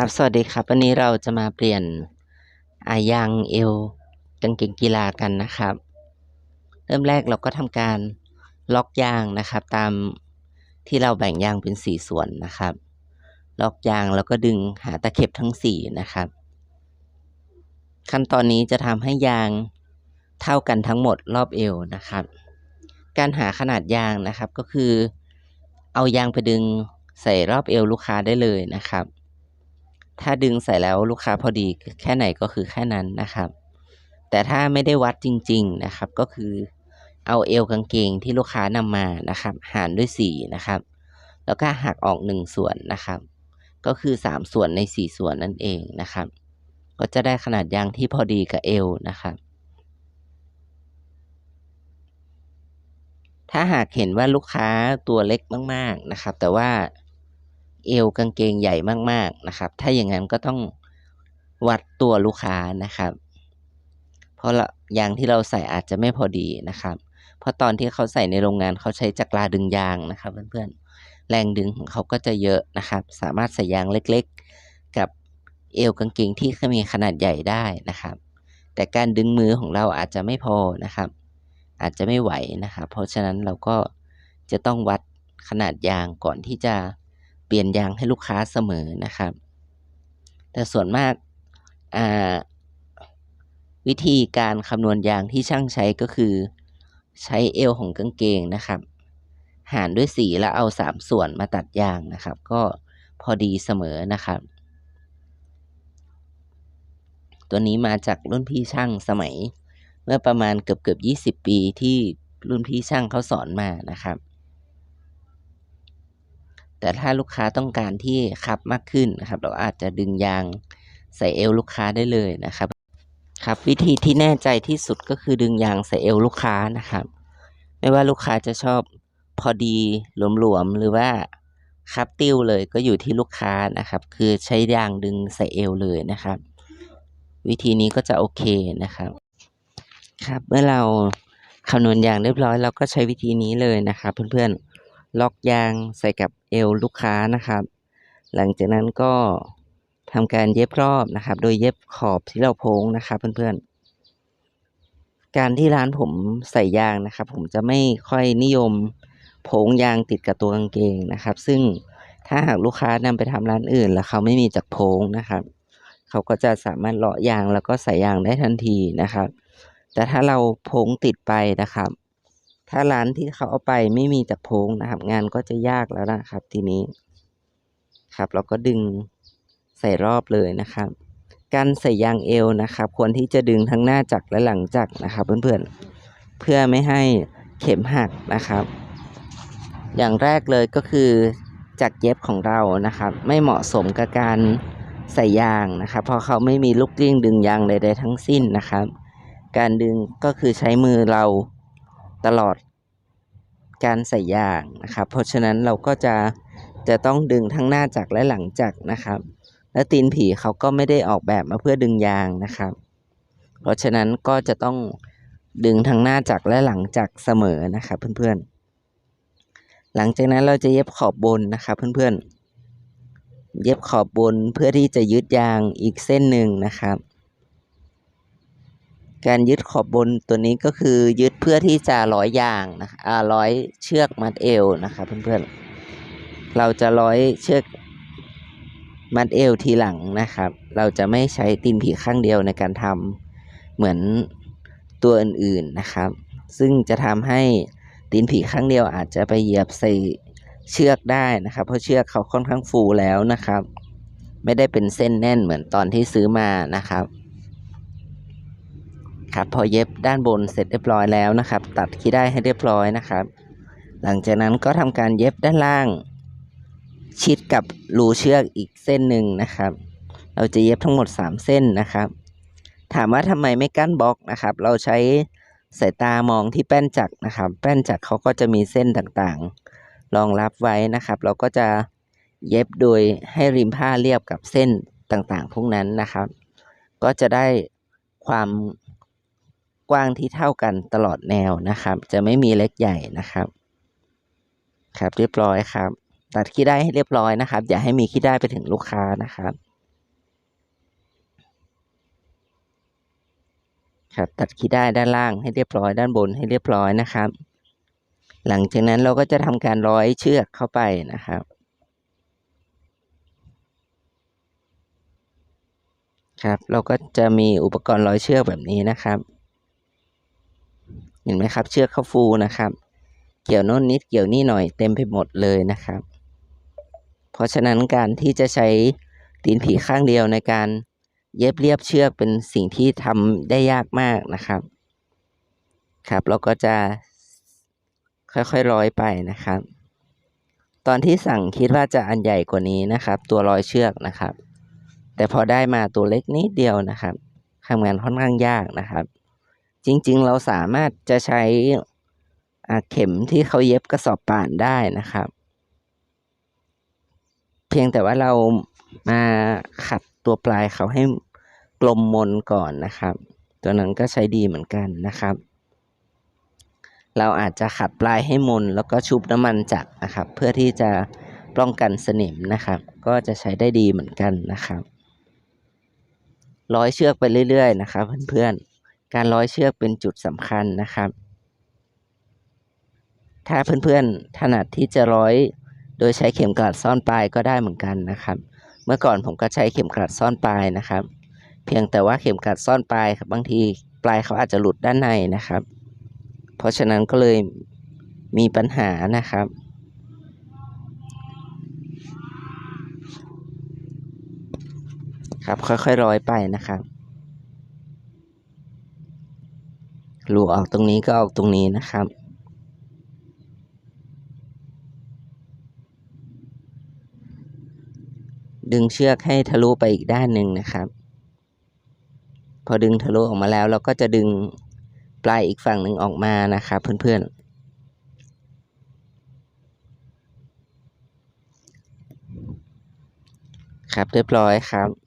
ครับ สวัสดีครับ วันนี้เราจะมาเปลี่ยนอายางเอวกางเกงกีฬากันนะครับ เริ่มแรกเราก็ทำการล็อกยางนะครับ ตามที่เราแบ่งยางเป็นสี่ส่วนนะครับ ล็อกยางแล้วก็ดึงหาตะเข็บทั้งสี่นะครับ ขั้นตอนนี้จะทำให้ยางเท่ากันทั้งหมดรอบเอวนะครับ การหาขนาดยางนะครับก็คือ เอายางไปดึงใส่รอบเอวลูกค้าได้เลยนะครับ ถ้าดึงใส่แล้วลูกค้าพอดีแค่ไหนก็คือแค่นั้นนะครับ แต่ถ้าไม่ได้วัดจริง ๆนะครับ ก็คือเอาเอวกางเกงที่ลูกค้านำมานะครับ หารด้วยสี่นะครับ แล้วก็หักออกหนึ่งส่วนนะครับ ก็คือสามส่วนในสี่ส่วนนั่นเองนะครับ ก็จะได้ขนาดยางที่พอดีกับเอวนะครับ ถ้าหากเห็นว่าลูกค้าตัวเล็กมาก ๆนะครับ แต่ว่า เอวกางเกงใหญ่มากๆนะครับ ถ้าอย่างนั้นก็ต้องวัดตัวลูกค้านะครับ เพราะละยางที่เราใส่อาจจะไม่พอดีนะครับ เพราะตอนที่เขาใส่ในโรงงานเขาใช้จักราดึงยางนะครับ เพื่อนๆ แรงดึงของเขาก็จะเยอะนะครับ สามารถใส่ยางเล็กๆ กับเอวกางเกงที่มีขนาดใหญ่ได้นะครับ แต่การดึงมือของเราอาจจะไม่พอนะครับ อาจจะไม่ไหวนะครับ เพราะฉะนั้นเราก็จะต้องวัดขนาดยางก่อนที่จะ เปลี่ยนยางให้ลูกค้าเสมอนะครับ แต่ส่วนมากวิธีการคำนวณยางที่ช่างใช้ก็คือ ใช้เอวของกางเกงนะครับ หารด้วยสีแล้วเอาสามส่วนมาตัดยางนะครับ ก็พอดีเสมอนะครับ ตัวนี้มาจากรุ่นพี่ช่างสมัย เมื่อประมาณเกือบเกือบยี่สิบปีที่รุ่นพี่ช่างเขาสอนมานะครับ แต่ถ้าลูกค้าต้องการที่ขับมากขึ้นนะครับ เราอาจจะดึงยางใส่เอวลูกค้าได้เลยนะครับ ครับวิธีที่แน่ใจที่สุดก็คือดึงยางใส่เอวลูกค้านะครับ ไม่ว่าลูกค้าจะชอบพอดีหลวมๆหรือว่าคับติ้วเลยก็อยู่ที่ลูกค้านะครับ คือใช้ยางดึงใส่เอวเลยนะครับ วิธีนี้ก็จะโอเคนะครับ ครับเมื่อเราคำนวณยางเรียบร้อยเราก็ใช้วิธีนี้เลยนะครับ เพื่อนๆ ล็อกยางใส่กับเอวลูกค้านะครับ หลังจากนั้นก็ทำการเย็บรอบนะครับ โดยเย็บขอบที่เราโพ้งนะครับเพื่อนๆ การที่ร้านผมใส่ยางนะครับ ผมจะไม่ค่อยนิยมโพงยางติดกับตัวกางเกงนะครับ ซึ่งถ้าหากลูกค้านำไปทำร้านอื่น แล้วเขาไม่มีจักโพงนะครับ เขาก็จะสามารถเลาะยางแล้วก็ใส่ยางได้ทันทีนะครับ แต่ถ้าเราโพงติดไปนะครับ ถ้าร้านที่เขาเอาไปไม่มีจักรโพงนะครับ งานก็จะยากแล้วนะครับ ทีนี้ครับ เราก็ดึงใส่รอบเลยนะครับ การใส่ยางเอวนะครับ ควรที่จะดึงทั้งหน้าจักรและหลังจักรนะครับ เพื่อนๆเพื่อไม่ให้เข็มหักนะครับ อย่างแรกเลยก็คือจักรเย็บของเรานะครับ ไม่เหมาะสมกับการใส่ยางนะครับ เพราะเขาไม่มีลูกกลิ้งดึงยางใดๆทั้งสิ้นนะครับ การดึงก็คือใช้มือเรา ตลอดการใส่ยางนะครับ เพราะฉะนั้นเราก็จะจะต้องดึงทั้งหน้าจักรและหลังจักรนะครับ และตีนผีเขาก็ไม่ได้ออกแบบมาเพื่อดึงยางนะครับ เพราะฉะนั้นก็จะต้องดึงทั้งหน้าจักรและหลังจักรเสมอนะครับเพื่อนๆ หลังจากนั้นเราจะเย็บขอบบนนะครับเพื่อนๆ เย็บขอบบนเพื่อที่จะยึดยางอีกเส้นหนึ่งนะครับ การยึดขอบบนตัวนี้ก็คือยึดเพื่อที่จะร้อยยางนะอ่าร้อยเชือกมัดเอวนะครับเพื่อนๆ เราจะร้อยเชือกมัดเอวทีหลังนะครับ เราจะไม่ใช้ตีนผีข้างเดียวในการทำเหมือนตัวอื่นๆนะครับ ซึ่งจะทำให้ตีนผีข้างเดียวอาจจะไปเหยียบใส่เชือกได้นะครับ เพราะเชือกเขาค่อนข้างฟูแล้วนะครับ ไม่ได้เป็นเส้นแน่นเหมือนตอนที่ซื้อมานะครับ ครับพอเย็บด้านบนเสร็จเรียบร้อยแล้วนะครับ ตัดขี้ได้ให้เรียบร้อยนะครับ หลังจากนั้นก็ทำการเย็บด้านล่าง ชิดกับรูเชือกอีกเส้นหนึ่งนะครับ เราจะเย็บทั้งหมด 3 เส้นนะครับ ถามว่าทำไมไม่กั้นบล็อกนะครับ เราใช้สายตามองที่แป้นจักรนะครับ แป้นจักรเขาก็จะมีเส้นต่างๆ รองรับไว้นะครับ เราก็จะเย็บโดยให้ริมผ้าเรียบกับเส้นต่างๆ พวกนั้นนะครับ ก็จะได้ความ กว้างที่เท่ากันตลอดแนวนะครับ จะไม่มีเล็กใหญ่นะครับ ครับเรียบร้อยครับ ตัดขี้ได้ให้เรียบร้อยนะครับ อย่าให้มีขี้ได้ไปถึงลูกค้านะครับ ครับตัดขี้ได้ด้านล่างให้เรียบร้อย ด้านบนให้เรียบร้อยนะครับ หลังจากนั้นเราก็จะทำการร้อยเชือกเข้าไปนะครับครับ เราก็จะมีอุปกรณ์ร้อยเชือกแบบนี้นะครับ เห็นไหมครับ เชือกเข้าฟูนะครับ เกี่ยวโน่นนิดเกี่ยวนี่หน่อยเต็มไปหมดเลยนะครับ เพราะฉะนั้นการที่จะใช้ตีนผีข้างเดียวในการเย็บเรียบเชือกเป็นสิ่งที่ทำได้ยากมากนะครับ ครับเราก็จะค่อยๆร้อยไปนะครับ ตอนที่สั่งคิดว่าจะอันใหญ่กว่านี้นะครับ ตัวร้อยเชือกนะครับ แต่พอได้มาตัวเล็กนิดเดียวนะครับทำงานค่อนข้างยากนะครับ จริงๆ เราสามารถจะใช้เข็มที่เขาเย็บกระสอบป่านได้นะครับ เพียงแต่ว่าเรามาขัดตัวปลายเขาให้กลมมนก่อนนะครับ ตัวนั้นก็ใช้ดีเหมือนกันนะครับ เราอาจจะขัดปลายให้มนแล้วก็ชุบน้ำมันจัดนะครับ เพื่อที่จะป้องกันสนิมนะครับ ก็จะใช้ได้ดีเหมือนกันนะครับ ร้อยเชือกไปเรื่อยๆ นะครับเพื่อนๆ การร้อยเชือกเป็นจุดสำคัญนะครับ ถ้าเพื่อนๆถนัดที่จะร้อย โดยใช้เข็มกลัดซ่อนปลายก็ได้เหมือนกันนะครับ เมื่อก่อนผมก็ใช้เข็มกลัดซ่อนปลายนะครับ เพียงแต่ว่าเข็มกลัดซ่อนปลายครับบางทีปลายเขาอาจจะหลุดด้านในนะครับ เพราะฉะนั้นก็เลยมีปัญหานะครับ ครับค่อยๆร้อยไปนะครับ รูออกตรงนี้ก็ออกตรงนี้นะครับ ดึงเชือกให้ทะลุไปอีกด้านหนึ่งนะครับ พอดึงทะลุออกมาแล้วเราก็จะดึงปลายอีกฝั่งหนึ่งออกมานะครับเพื่อนๆครับเรียบร้อยครับ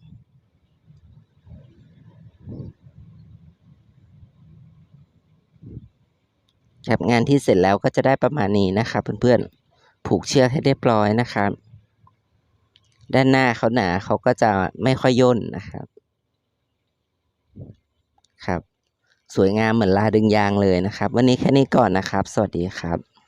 ครับงานที่เสร็จแล้วก็จะได้ประมาณนี้นะครับเพื่อนๆผูกเชือกให้เรียบร้อยนะครับ ด้านหน้าเขาหนาเขาก็จะไม่ค่อยย่นนะครับ ครับ สวยงามเหมือนลาดึงยางเลยนะครับ วันนี้แค่นี้ก่อนนะครับ สวัสดีครับ